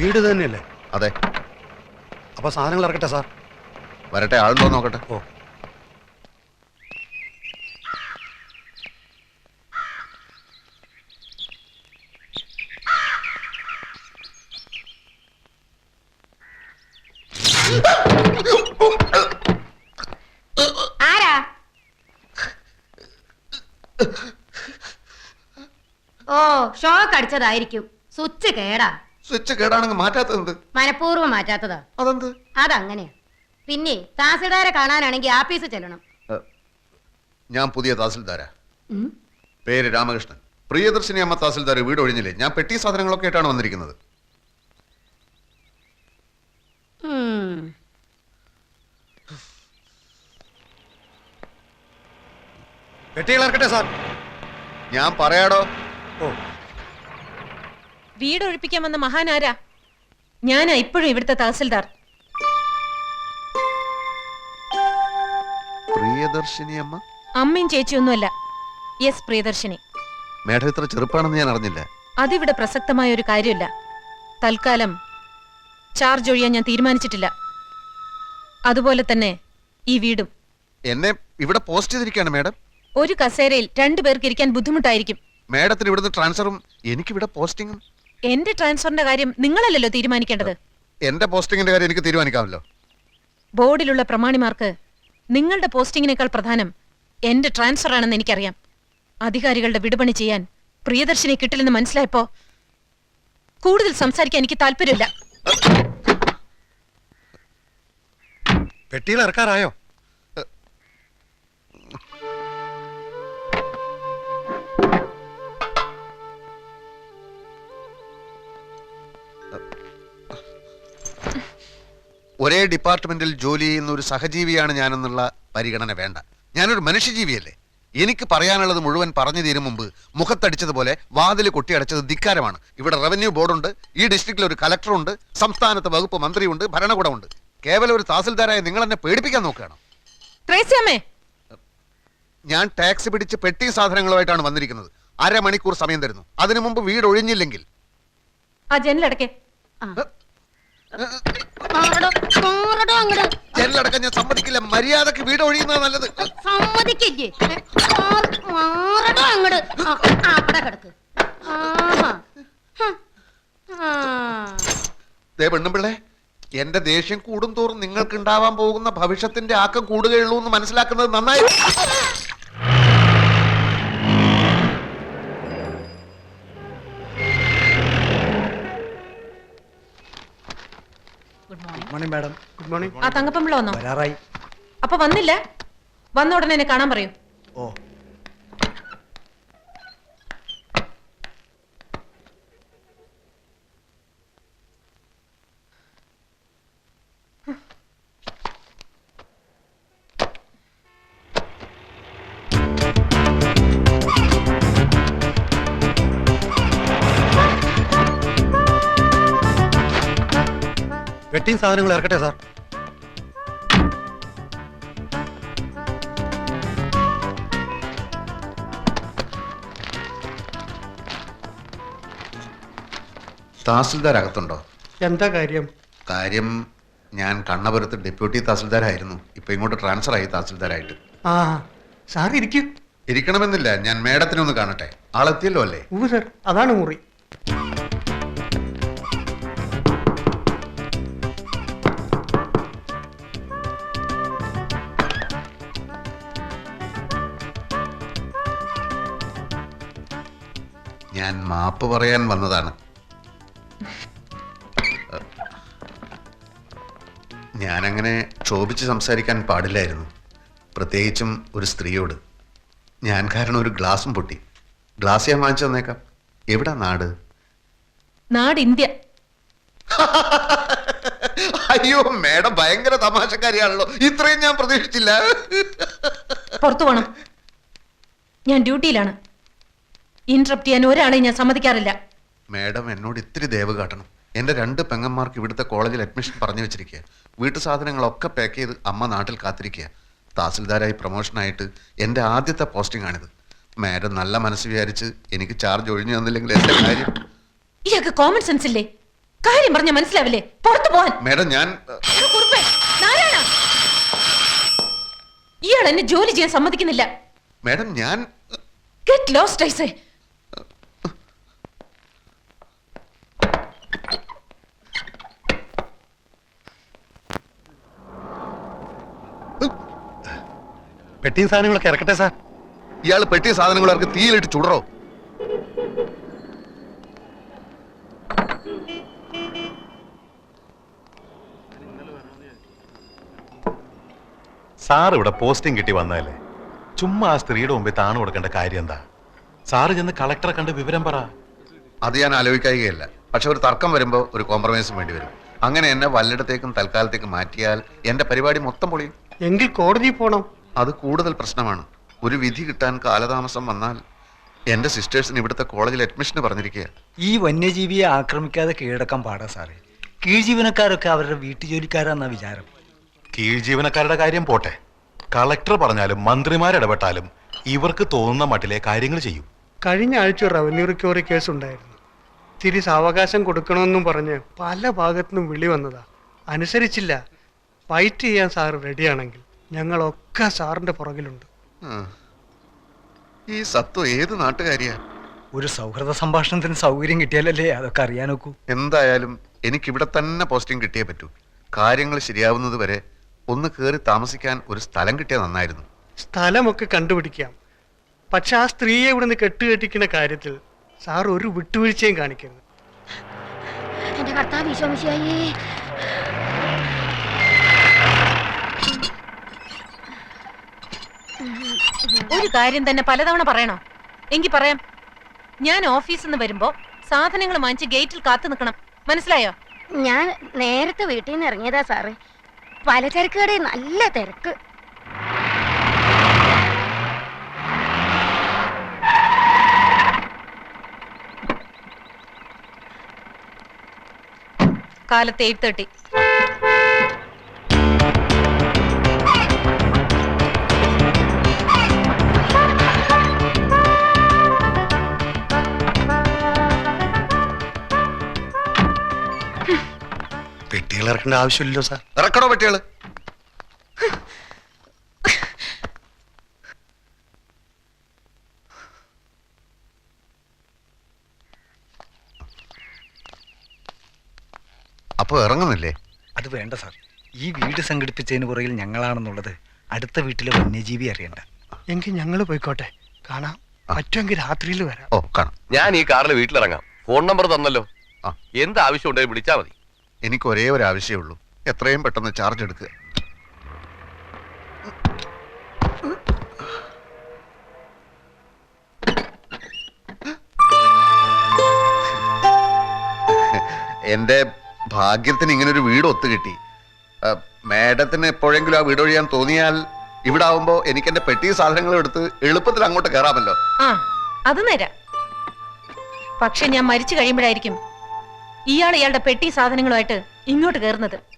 വീട് തന്നെയല്ലേ? അതെ. അപ്പൊ സാധനങ്ങൾ ഇറക്കട്ടെ സാർ. വരട്ടെ ആളുണ്ടോ നോക്കട്ടെ. ഓ. ആരാ? ഓ ഷോക്ക് അടിച്ചതായിരിക്കും. സ്വിച്ച് കേടാ. സ്വിച്ച് കേടാണെങ്കിൽ മാറ്റാത്തത് മനഃപൂർവം മാറ്റാത്തതാ. അതെന്ത്? അതങ്ങനെയാ. പിന്നെ താസിൽദാരെ കാണാനാണെങ്കിൽ ആഫീസ് ചെല്ലണം. ഞാൻ പുതിയ തഹസിൽദാരാ. പേര് രാമകൃഷ്ണൻ. പ്രിയദർശിനി അമ്മ തഹസിൽദാർ വീട് ഒഴിഞ്ഞില്ലേ? ഞാൻ പെട്ടി സാധനങ്ങളൊക്കെ ആയിട്ടാണ് വന്നിരിക്കുന്നത്. പെട്ടികൾ ഇറക്കട്ടെ സാർ. ഞാൻ പറയാടോ? ഓ. വീട് ഒഴിപ്പിക്കാൻ വന്ന മഹാനാരാ? ഞാനാ ഇപ്പോഴും ഇവിടുത്തെ തഹസിൽദാർ. പ്രിയദർശിനി അമ്മ? അമ്മയും ചേച്ചിയൊന്നുമല്ല. യെസ് പ്രിയദർശിനി. മേഡം ഇത്ര ചെറുപ്പാണെന്ന് ഞാൻ അറിഞ്ഞില്ല. അതിവിടെ പ്രസക്തമായ ഒരു കാര്യമില്ല. തൽക്കാലം ചാർജ് ഒഴിയാൻ ഞാൻ തീരുമാനിച്ചിട്ടില്ല. അതുപോലെ തന്നെ ഈ വീടും. എന്നെ ഇവിടെ പോസ്റ്റ് ചെയ്തിരിക്കുകയാണ് മേഡം. ഒരു കസേരയിൽ രണ്ടു പേർക്ക് ഇരിക്കാൻ ബുദ്ധിമുട്ടായിരിക്കും. മേഡത്തിന് ഇവിടുന്ന് ട്രാൻസ്ഫറും എനിക്കിവിടെ പോസ്റ്റിങ്ങും എന്റെ ട്രാൻസ്ഫറിന്റെ കാര്യം നിങ്ങളല്ലല്ലോ തീരുമാനിക്കേണ്ടത്? എന്റെ പോസ്റ്റിംഗിന്റെ കാര്യം എനിക്ക് തീരുമാനിക്കാമല്ലോ. ബോർഡിലുള്ള പ്രമാണിമാർക്ക് നിങ്ങളുടെ പോസ്റ്റിങ്ങിനേക്കാൾ പ്രധാനം എന്റെ ട്രാൻസ്ഫർ ആണെന്ന് എനിക്കറിയാം. അധികാരികളുടെ വിടുപണി ചെയ്യാൻ പ്രിയദർശിനി കിട്ടില്ലെന്ന് മനസ്സിലായപ്പോ കൂടുതൽ സംസാരിക്കാൻ എനിക്ക് താല്പര്യമില്ല. പെട്ടിയിൽ ഇറക്കാറായോ? ഒരേ ഡിപ്പാർട്ട്മെന്റിൽ ജോലി ചെയ്യുന്ന ഒരു സഹജീവിയാണ് ഞാനെന്നുള്ള പരിഗണന വേണ്ട. ഞാനൊരു മനുഷ്യജീവിയല്ലേ? എനിക്ക് പറയാനുള്ളത് മുഴുവൻ പറഞ്ഞു തീരും മുമ്പ് മുഖത്തടിച്ചതുപോലെ വാതിൽ കൊട്ടിയടച്ചത് ധിക്കാരമാണ്. ഇവിടെ റവന്യൂ ബോർഡുണ്ട് ഈ ഡിസ്ട്രിക്റ്റിൽ ഒരു കലക്ടറുണ്ട് സംസ്ഥാനത്ത് വകുപ്പ് മന്ത്രിയുണ്ട് ഭരണകൂടമുണ്ട്. കേവലം ഒരു തഹസിൽദാരായ നിങ്ങൾ എന്നെ പേടിപ്പിക്കാൻ നോക്കുകയാണ്? ഞാൻ ടാക്സ് പിടിച്ച് പെട്ടി സാധനങ്ങളുമായിട്ടാണ് വന്നിരിക്കുന്നത്. അരമണിക്കൂർ സമയം തരുന്നു. അതിനു മുമ്പ് വീട് ഒഴിഞ്ഞില്ലെങ്കിൽ ആ. ജനലടക്കേ. ജനലടക്കം ഞാൻ സമ്മതിക്കില്ല. മര്യാദയ്ക്ക് വീട് ഒഴിയുന്ന നല്ലത്. സമ്മതിക്കില്ലേ? മാറ്- മാറടോ അങ്ങട്. അവിടെ കിടക്ക്. പെണ്ണുമ്പിള്ളേ എന്റെ ദേഷ്യം കൂടും തോറും നിങ്ങൾക്ക് ഉണ്ടാവാൻ പോകുന്ന ഭവിഷ്യത്തിന്റെ ആക്കം കൂടുകയുള്ളൂ എന്ന് മനസ്സിലാക്കുന്നത് നന്നായി. Morning madam. ഗുഡ് മോർണിംഗ് ആ തങ്കപ്പമ്പിള വന്നോ? വരാറായി. അപ്പൊ വന്നില്ല? വന്ന ഉടനെ എന്നെ കാണാൻ പറയൂ. ഓ. പെട്ടിയും സാധനങ്ങൾ ഇറക്കട്ടെ സാർ. തഹസിൽദാർ അകത്തുണ്ടോ എന്താ കാര്യം? കാര്യം ഞാൻ കണ്ണപുരത്ത് ഡെപ്യൂട്ടി തഹസിൽദാരായിരുന്നു. ഇപ്പൊ ഇങ്ങോട്ട് ട്രാൻസ്ഫർ ആയി തഹസിൽദാരായിട്ട്. ആ സാർ ഇരിക്കും. ഇരിക്കണമെന്നില്ല. ഞാൻ മേഡത്തിനെ ഒന്ന് കാണട്ടെ. ആളെത്തിയല്ലോ അല്ലേ? ഉവ് സർ അതാണ് മുറി. മാപ്പ് പറയാൻ വന്നതാണ്. ഞാനങ്ങനെ ക്ഷോഭിച്ച് സംസാരിക്കാൻ പാടില്ലായിരുന്നു. പ്രത്യേകിച്ചും ഒരു സ്ത്രീയോട്. ഞാൻ കാരണം ഒരു ഗ്ലാസും പൊട്ടി. ഗ്ലാസ് ഞാൻ വാങ്ങിച്ചു തന്നേക്കാം. എവിടാ നാട്? നാട് ഇന്ത്യ. അയ്യോ മേഡം ഭയങ്കര തമാശക്കാരിയാണല്ലോ. ഇത്രയും ഞാൻ പ്രതീക്ഷിച്ചില്ല. പുറത്തു പോണം. ഞാൻ ഡ്യൂട്ടിയിലാണ്. ഇന്ററപ്റ്റ് ചെയ്യാൻ ഒരാളെയും ഞാൻ സമ്മതിക്കാറില്ല. മാഡം എന്നോട് ഇത്തിരി ദയവ് കാട്ടണം. എന്റെ രണ്ട് പെങ്ങന്മാർക്ക് ഇവിടുത്തെ കോളേജിൽ അഡ്മിഷൻ പറഞ്ഞു വെച്ചിരിക്കുക വീട്ടു സാധനങ്ങളൊക്കെ പാക്ക് ചെയ്ത് അമ്മ നാട്ടിൽ കാത്തിരിക്കുക തഹസിൽദാരായി പ്രൊമോഷനായിട്ട് എന്റെ ആദ്യത്തെ പോസ്റ്റിംഗ് ആണിത്. മാഡം നല്ല മനസ്സ് വിചാരിച്ച് എനിക്ക് ചാർജ് ഒഴിഞ്ഞു തന്നില്ലെങ്കിൽ എന്റെ കാര്യം ഇയാൾക്ക് കോമൺ സെൻസ് ഇല്ലേ? കാര്യം പറഞ്ഞ മനസ്സിലാവില്ലേ? പുറത്തു പോവാൻ. മാഡം ഞാൻ കുറുപ്പേ, നാരായണ! ഇയാൾ എന്നെ ജോലി ചെയ്യാൻ സമ്മതിക്കുന്നില്ല. മാഡം ഞാൻ ഗെറ്റ് ലോസ്റ്റ് ഐസേ. പെട്ടിയും സാധനങ്ങളൊക്കെ ഇറക്കട്ടെ സാർ. ഇയാൾ പെട്ടിയ സാധനങ്ങൾ അവർക്ക് തീയിലിട്ട് ചുടറോ? സാർ ഇവിടെ പോസ്റ്റിംഗ് കിട്ടി വന്നതല്ലേ? ചുമ്മാ ആ സ്ത്രീയുടെ മുമ്പിൽ താണു കൊടുക്കേണ്ട കാര്യം എന്താ? സാറ് ചെന്ന് കളക്ടറെ കണ്ട് വിവരം പറ. അത് ഞാൻ ആലോചിക്കുകയല്ല പക്ഷെ ഒരു തർക്കം വരുമ്പോൾ ഒരു കോംപ്രമൈസും വേണ്ടി വരും. അങ്ങനെ എന്നെ വല്ലിടത്തേക്കും തൽക്കാലത്തേക്കും മാറ്റിയാൽ എന്റെ പരിപാടി മൊത്തം പൊളിയും. എങ്കിൽ കോടതി പോണം. അത് കൂടുതൽ പ്രശ്നമാണ്. ഒരു വിധി കിട്ടാൻ കാലതാമസം വന്നാൽ എന്റെ സിസ്റ്റേഴ്സിന് ഇവിടുത്തെ കോളേജിൽ അഡ്മിഷന് പറഞ്ഞിരിക്കുക ഈ വന്യജീവിയെ ആക്രമിക്കാതെ കീഴടക്കാൻ പാടാ സാറേ. കീഴ്ജീവനക്കാരൊക്കെ അവരുടെ വീട്ടുജോലിക്കാരാന്നാ വിചാരം. കീഴ് ജീവനക്കാരുടെ കാര്യം പോട്ടെ. കളക്ടർ പറഞ്ഞാലും മന്ത്രിമാരിടപെട്ടാലും ഇവർക്ക് തോന്നുന്ന മട്ടിലെ കാര്യങ്ങൾ ചെയ്യും. കഴിഞ്ഞ ആഴ്ച ഒരു റവന്യൂ റിക്കവറി കേസ് ഉണ്ടായിരുന്നു തിരി സാവകാശം കൊടുക്കണമെന്നും പറഞ്ഞ് പല ഭാഗത്തുനിന്നും വിളി വന്നതാ. അനുസരിച്ചില്ല. ഫൈറ്റ് ചെയ്യാൻ സാർ റെഡിയാണെങ്കിൽ. ഞങ്ങളൊക്കെ സാറിന്റെ പുറകിലുണ്ട്. ഈ സത്വം ഏത് നാട്ടുകാരിയാ? ഒരു സൗഹൃദ സംഭാഷണത്തിന് സൗകര്യം കിട്ടിയാലല്ലേ അതൊക്കെ അറിയാൻ നോക്കൂ എന്തായാലും എനിക്ക് ഇവിടെ തന്നെ പോസ്റ്റിംഗ് കിട്ടിയേ പറ്റൂ. കാര്യങ്ങൾ ശരിയാവുന്നത് വരെ ഒന്ന് കയറി താമസിക്കാൻ ഒരു സ്ഥലം കിട്ടിയാൽ നന്നായിരുന്നു. സ്ഥലമൊക്കെ കണ്ടുപിടിക്കാം. പക്ഷെ ആ സ്ത്രീയെ ഇവിടെ നിന്ന് കെട്ടുകെട്ടിക്കുന്ന കാര്യത്തിൽ സാർ ഒരു വിട്ടുവീഴ്ചയും കാണിക്കരുത്. എന്റെ ഒരു കാര്യം തന്നെ പലതവണ പറയണോ? എങ്കി പറയാം. ഞാൻ ഓഫീസിൽ നിന്ന് വരുമ്പോ സാധനങ്ങൾ വാങ്ങിച്ച് ഗേറ്റിൽ കാത്തു നിൽക്കണം. മനസ്സിലായോ? ഞാൻ നേരത്തെ വീട്ടിൽ നിന്ന് ഇറങ്ങിയതാ സാറേ. പലചരക്ക് കടയിൽ നല്ല തിരക്ക്. കാലത്ത് എയ്റ്റ് തേർട്ടി. ഇറക്കേണ്ട ആവശ്യമില്ലല്ലോ സാർ. ഇറക്കണോ പറ്റിയാൾ അപ്പൊ ഇറങ്ങുന്നില്ലേ? അത് വേണ്ട സാർ. ഈ വീട് സംഘടിപ്പിച്ചതിന് പുറകിൽ ഞങ്ങളാണെന്നുള്ളത് അടുത്ത വീട്ടിലെ വന്യജീവി അറിയണ്ട. എങ്കിൽ ഞങ്ങൾ പോയിക്കോട്ടെ. കാണാം. പറ്റുമെങ്കിൽ രാത്രിയിൽ വരാം. ഓ കാണാം. ഞാൻ ഈ കാറിൽ വീട്ടിലിറങ്ങാം. ഫോൺ നമ്പർ തന്നല്ലോ. ആ. എന്ത് ആവശ്യം ഉണ്ടെങ്കിൽ വിളിച്ചാൽ മതി. എനിക്ക് ഒരേ ഒരു ആവശ്യമേ ഉള്ളൂ എത്രയും പെട്ടെന്ന് ചാർജ് എടുക്കുക. എന്റെ ഭാഗ്യത്തിന് ഇങ്ങനെ ഒരു വീട് ഒത്തു കിട്ടി. മേഡത്തിന് എപ്പോഴെങ്കിലും ആ വീട് ഒഴിയാൻ തോന്നിയാൽ ഇവിടെ ആവുമ്പോ എനിക്ക് എന്റെ പെട്ടി സാധനങ്ങൾ എടുത്ത് എളുപ്പത്തിൽ അങ്ങോട്ട് കയറാമല്ലോ. അത് നേരാ. പക്ഷെ ഞാൻ മരിച്ചു കഴിയുമ്പോഴായിരിക്കും ഇയാൾ ഇയാളുടെ പെട്ടി സാധനങ്ങളുമായിട്ട് ഇങ്ങോട്ട് കയറുന്നത്.